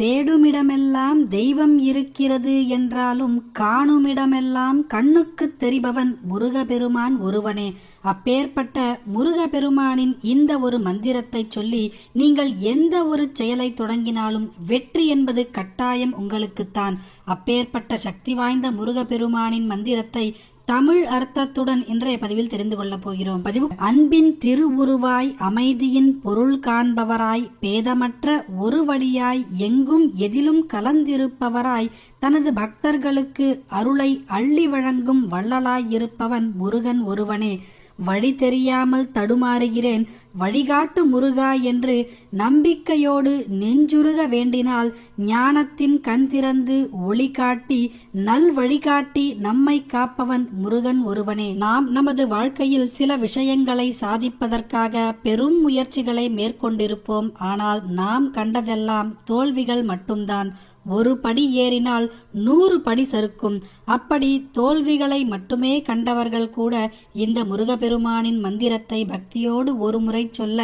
தேடுமிடமெல்லாம் தெய்வம் இருக்கிறது என்றாலும் காணுமிடமெல்லாம் கண்ணுக்குத் தெரிபவன் முருகபெருமான் ஒருவனே. அப்பேற்பட்ட முருகபெருமானின் இந்த ஒரு மந்திரத்தை சொல்லி நீங்கள் எந்த ஒரு செயலை தொடங்கினாலும் வெற்றி என்பது கட்டாயம் உங்களுக்குத்தான். அப்பேற்பட்ட சக்தி வாய்ந்த முருகபெருமானின் மந்திரத்தை தமிழ் அர்த்தத்துடன் இன்றைய பதிவில் தெரிந்து கொள்ளப் போகிறோம். பதிவு அன்பின் திருவுருவாய் அமைதியின் பொருள் காண்பவராய் பேதமற்ற ஒரு வழியாய் எங்கும் எதிலும் கலந்திருப்பவராய் தனது பக்தர்களுக்கு அருளை அள்ளி வழங்கும் வள்ளலாய் இருப்பவன் முருகன் ஒருவனே. வழி தெரியாமல் தடுமாறுகிறேன். வழிகாட்டு முருகா என்று நம்பிக்கையோடு நெஞ்சுருக வேண்டினால் ஞானத்தின் கண் திறந்து ஒளி காட்டி நல் வழிகாட்டி நம்மை காப்பவன் முருகன் ஒருவனே. நாம் நமது வாழ்க்கையில் சில விஷயங்களை சாதிப்பதற்காக பெரும் முயற்சிகளை மேற்கொண்டிருப்போம். ஆனால் நாம் கண்டதெல்லாம் தோல்விகள் மட்டும்தான். ஒரு படி ஏறினால் நூறு படி சறுக்கும். அப்படி தோல்விகளை மட்டுமே கண்டவர்கள் கூட இந்த முருகப்பெருமானின் மந்திரத்தை பக்தியோடு ஒரு முறை சொல்ல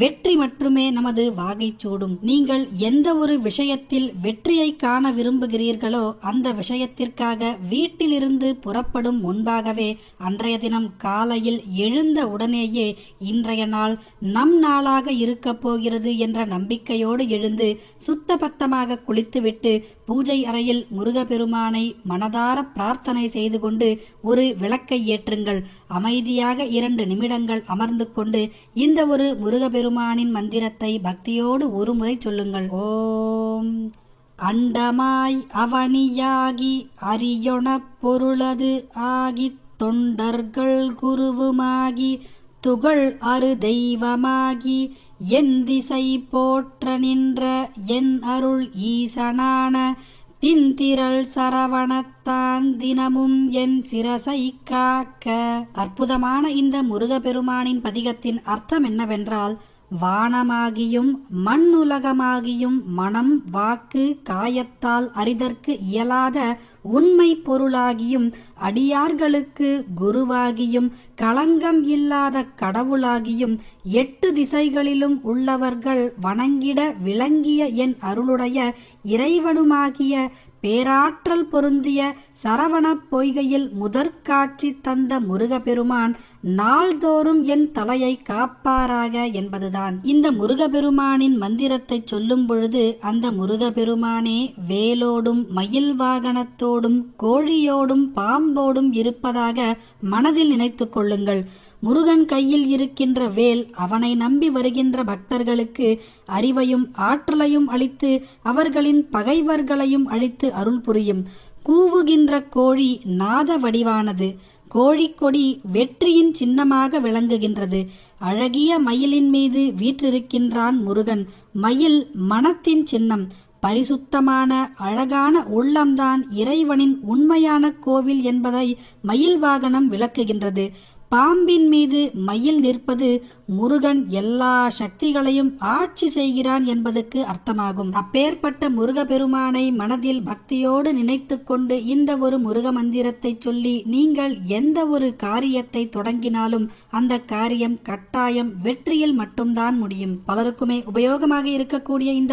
வெற்றி மட்டுமே நமது வாகை சூடும். நீங்கள் எந்த ஒரு விஷயத்தில் வெற்றியை காண விரும்புகிறீர்களோ அந்த விஷயத்திற்காக வீட்டிலிருந்து புறப்படும் முன்பாகவே அன்றைய தினம் காலையில் எழுந்த உடனேயே இன்றைய நாள் நம் நாளாக இருக்கப் போகிறது என்ற நம்பிக்கையோடு எழுந்து சுத்தபத்தமாக குளித்துவிட்டு பூஜை அறையில் முருகப்பெருமானை மனதார பிரார்த்தனை செய்து கொண்டு ஒரு விளக்கை ஏற்றுங்கள். அமைதியாக இரண்டு நிமிடங்கள் அமர்ந்து கொண்டு இந்த ஒரு முருகப்பெருமானின் மந்திரத்தை பக்தியோடு ஒருமுறை சொல்லுங்கள். ஓம். அண்டமாய் அவனியாகி அரியொணப் பொருளது ஆகித் தொண்டர்கள் குருவுமாகி துகள் அரு தெய்வமாகி என் திசை போற்ற நின்ற என் அருள் ஈசனான தின்திரள் சரவணத்தான் தினமும் என் சிரசை காக்க. அற்புதமான இந்த முருகப்பெருமானின் பதிகத்தின் அர்த்தம் என்னவென்றால் வானமாகியும் மண்ணுலகமாகியும் மனம் வாக்கு காயத்தால் அறிதற்கு இயலாத உண்மை பொருளாகியும் அடியார்களுக்கு குருவாகியும் களங்கம் இல்லாத கடவுளாகியும் எட்டு திசைகளிலும் உள்ளவர்கள் வணங்கிட விளங்கிய என் அருளுடைய இறைவனுமாகிய பேராற்றல் பொருந்திய சரவணப் பொய்கையில் முதற்காட்சி தந்த முருகப்பெருமான் நாள்தோறும் என் தலையை காப்பாராக என்பதுதான். இந்த முருகபெருமானின் மந்திரத்தை சொல்லும் பொழுது அந்த முருகபெருமானே வேலோடும் மயில் வாகனத்தோடும் கோழியோடும் பாம்போடும் இருப்பதாக மனதில் நினைத்து கொள்ளுங்கள். முருகன் கையில் இருக்கின்ற வேல் அவனை நம்பி வருகின்ற பக்தர்களுக்கு அறிவையும் ஆற்றலையும் அளித்து அவர்களின் பகைவர்களையும் அழித்து அருள் புரியும். கூவுகின்ற கோழி நாத வடிவானது கோழிக்கொடி வெற்றியின் சின்னமாக விளங்குகின்றது. அழகிய மயிலின் மீது வீற்றிருக்கின்றான் முருகன். மயில் மனத்தின் சின்னம். பரிசுத்தமான அழகான உள்ளம்தான் இறைவனின் உண்மையான கோவில் என்பதை மயில் வாகனம் விளக்குகின்றது. பாம்பின் மீது மயில் நிற்பது முருகன் எல்லா சக்திகளையும் ஆட்சி செய்கிறான் என்பதற்கு அர்த்தமாகும். அப்பேற்பட்ட முருகப்பெருமானை மனதில் பக்தியோடு நினைத்து கொண்டு இந்த ஒரு முருக மந்திரத்தை சொல்லி நீங்கள் எந்த ஒரு காரியத்தை தொடங்கினாலும் அந்த காரியம் கட்டாயம் வெற்றியில் மட்டும்தான் முடியும். பலருக்குமே உபயோகமாக இருக்கக்கூடிய இந்த